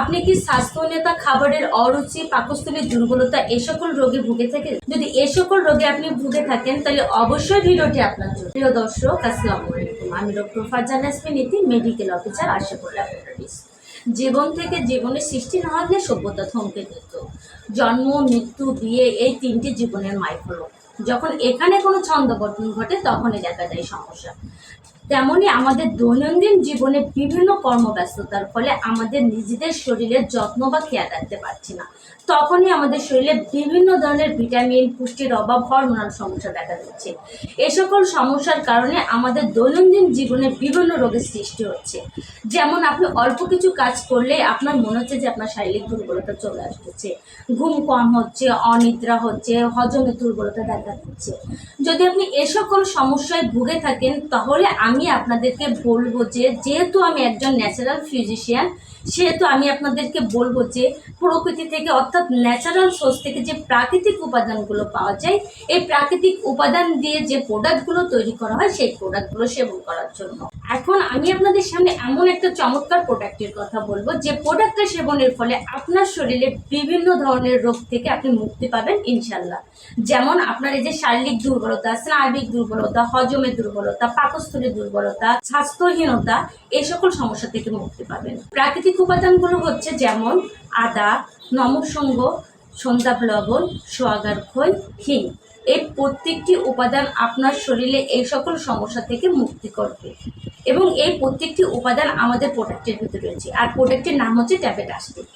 আপনি কি স্বাস্থ্যনেতা খাবারের অরুচি পাকস্থলীর দুর্বলতা এ সকল রোগে ভুগে থাকেন? যদি এ সকল রোগে আপনি ভুগে থাকেন, তাহলে অবশ্যই ভিডিওটি আপনার জন্য। প্রিয় দর্শক আলাইকুম। আমি ডক্টর ফারজান আসমি নীতি মেডিকেল অফিসার আশাপুর ল্যাবরেটরিজ জীবন থেকে জীবনের সৃষ্টি না হলে সভ্যতা থমকে যেত। জন্ম, মৃত্যু, বিয়ে, এই তিনটি জীবনের মাইক্রো যখন এখানে কোনো ছন্দ গঠন ঘটে, তখনই দেখা যায় সমস্যা। তেমনই আমাদের দৈনন্দিন জীবনে বিভিন্ন কর্মব্যস্ততার ফলে আমাদের নিজেদের শরীরের যত্ন বা খেয়াল রাখতে পারছি না। তখনই আমাদের শরীরে বিভিন্ন ধরনের ভিটামিন, পুষ্টির অভাব, হরমোনাল সমস্যা দেখা যাচ্ছে এ সকল সমস্যার কারণে আমাদের দৈনন্দিন জীবনে বিভিন্ন রোগের সৃষ্টি হচ্ছে। যেমন আপনি অল্প কিছু কাজ করলে আপনার মনে হচ্ছে যে আপনার শারীরিক দুর্বলতা চলে আসতেছে। ঘুম কম হচ্ছে, অনিদ্রা হচ্ছে হজমের দুর্বলতা দেখা দিচ্ছে। যদি আপনি এ সকল সমস্যায় ভুগে থাকেন, তাহলে আমি আপনাদেরকে বলব যে যেহেতু আমি একজন ন্যাচারাল ফিজিশিয়ান সেহেতু আমি আপনাদেরকে বলব যে প্রকৃতি থেকে অর্থাৎ ন্যাচারাল সোর্স থেকে যে প্রাকৃতিক উপাদানগুলো পাওয়া যায়, এই প্রাকৃতিক উপাদান দিয়ে যে প্রোডাক্টগুলো তৈরি করা হয়, সেই প্রোডাক্টগুলো সেবন করার জন্য। এখন আমি আপনাদের সামনে এমন একটা চমৎকার প্রোডাক্টের কথা বলব, যে প্রোডাক্টটা সেবনের ফলে আপনার শরীরে বিভিন্ন ধরনের রোগ থেকে আপনি মুক্তি পাবেন ইনশাল্লাহ যেমন আপনার এই যে শারীরিক দুর্বলতা, স্নায়বিক দুর্বলতা হজমের দুর্বলতা পাকস্থলীর দুর্বলতা, স্বাস্থ্যহীনতা, এই সকল সমস্যা থেকে মুক্তি পাবেন। প্রাকৃতিক উপাদানগুলো হচ্ছে যেমন আদা নমসঙ্গ সন্ধ্যাপ লবণ, সোয়াগার খই, হিং। এই প্রত্যেকটি উপাদান আপনার শরীরে এই সকল সমস্যা থেকে মুক্তি করবে। এবং এই প্রত্যেকটি উপাদান আমাদের প্রোডাক্টের ভিতরে রয়েছে। আর প্রোডাক্টের নাম হচ্ছে ট্যাবলেট আস্টিক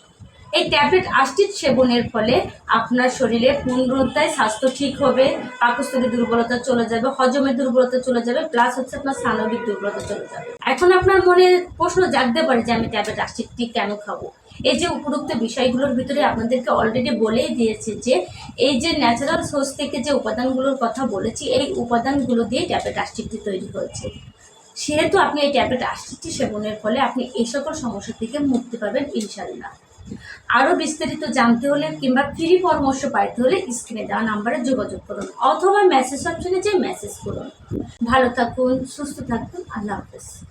এই ট্যাবলেট আস্টিক সেবনের ফলে আপনার শরীরে পুনরুদ্ধায় স্বাস্থ্য ঠিক হবে পাকস্থলীর দুর্বলতা চলে যাবে হজমের দুর্বলতা চলে যাবে প্লাস হচ্ছে আপনার স্নানবিক দুর্বলতা চলে যাবে। এখন আপনার মনে প্রশ্ন জাগতে পারে যে আমি ট্যাবলেট আস্টিকটি কেন খাব? এই যে উপরোক্ত বিষয়গুলোর ভিতরে আপনাদেরকে অলরেডি বলেই দিয়েছে যে, এই যে ন্যাচারাল সোর্স থেকে যে উপাদানগুলোর কথা বলেছি, এই উপাদানগুলো দিয়ে ট্যাবলেট আস্টিকটি তৈরি হয়েছে। সেহেতু আপনি এই ট্যাবলেট আস্টিকটি সেবনের ফলে আপনি এই সকল সমস্যা থেকে মুক্তি পাবেন ইনশাল্লাহ আরও বিস্তারিত জানতে হলে কিংবা ফ্রি পরামর্শ পাইতে হলে স্ক্রিনে দেওয়া নাম্বারে যোগাযোগ করুন অথবা মেসেজ অপশনে যে মেসেজ করুন। ভালো থাকুন, সুস্থ থাকুন, আল্লাহ হাফেজ।